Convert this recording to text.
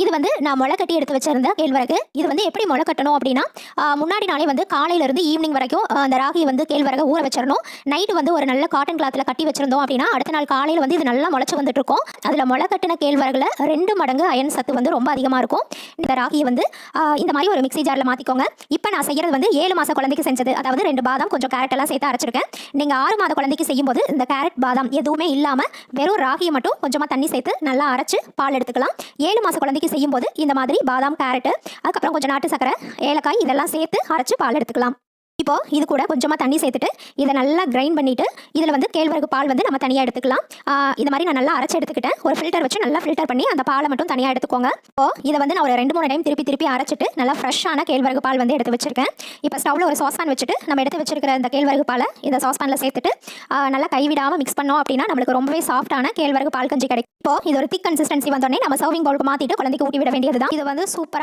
இது வந்து நான் முளை கட்டி எடுத்து வச்சிருந்த கேழ்வரகு. இது வந்து எப்படி முளை கட்டணும் அப்படின்னா முன்னாடி நாளே வந்து காலையிலேருந்து ஈவினிங் வரைக்கும் அந்த ராகி வந்து கேழ்வரகு ஊற வச்சிடணும் நைட்டு வந்து ஒரு நல்ல காட்டன் கிளாத்தில் கட்டி வச்சிருந்தோம் அப்படின்னா அடுத்த நாள் காலையில் வந்து இது நல்லா முளைச்சு வந்துட்டு இருக்கும் அதில் முளை கட்டின கேழ்வரகுல ரெண்டு மடங்கு அயன் சத்து வந்து ரொம்ப அதிகமாக இருக்கும். இந்த ராகியை வந்து இந்த மாதிரி ஒரு மிக்ஸி ஜாரில் மாற்றிக்கோங்க இப்போ நான் செய்யறது வந்து ஏழு மாத குழந்தைக்கு செஞ்சது. அதாவது ரெண்டு பாதாம் கொஞ்சம் கேரட் எல்லாம் சேர்த்து அரைச்சிருக்கேன். நீங்கள் ஆறு மாத குழந்தைக்கு செய்யும்போது இந்த கேரட் பாதாம் எதுவுமே இல்லாமல் வெறும் ராகியை மட்டும் கொஞ்சமாக தண்ணி சேர்த்து நல்லா அரைச்சு பால் எடுத்துக்கலாம். ஏழு மாத குழந்தைக்கு செய்யும்போது இந்த மாதிரி பாதாம் கேரட்டு அதுக்கப்புறம் கொஞ்சம் நாட்டு சக்கரை ஏலக்காய் இதெல்லாம் சேர்த்து அரைச்சு பால் எடுத்துக்கலாம். இப்போ இது கூட கொஞ்சமாக தண்ணி சேர்த்துட்டு இதை நல்லா கிரைண்ட் பண்ணிட்டு இதில் வந்து கேழ்வரகு பால் வந்து நம்ம தனியாக எடுத்துக்கலாம். இது மாதிரி நான் நல்லா அரைச்சி எடுத்துக்கிட்டேன். ஒரு ஃபில்டர் வச்சு நல்லா ஃபில்டர் பண்ணி அந்த பாலை மட்டும் தனியாக எடுத்துக்கோங்க. இப்போ இதை வந்து நான் ஒரு ரெண்டு மூணு டைம் திருப்பி திருப்பி அரைச்சிட்டு நல்லா ஃப்ரெஷ்ஷான கேழ்வரகு பால் வந்து எடுத்து வச்சிருக்கேன். இப்போ ஸ்டவ்வில் ஒரு சாஸ்பான் வச்சுட்டு நம்ம எடுத்து வச்சிருக்கிற இந்த கேழ்வரகு பாலை இந்த சாஸ்பானில் சேர்த்துட்டு நல்லா கைவிடாமல் மிக்ஸ் பண்ணோம் அப்படின்னா நம்மளுக்கு ரொம்பவே சாஃப்டான கேழ்வரகு பால் கஞ்சி கிடைக்கும். இப்போ இது ஒரு திக் கன்சிஸ்டன்சி வந்தோடனே நம்ம சர்விங் பவுலுக்கு மாற்றிட்டு குழந்தைக்கு ஊட்டி விட வேண்டியது தான் இது வந்து சூப்பராக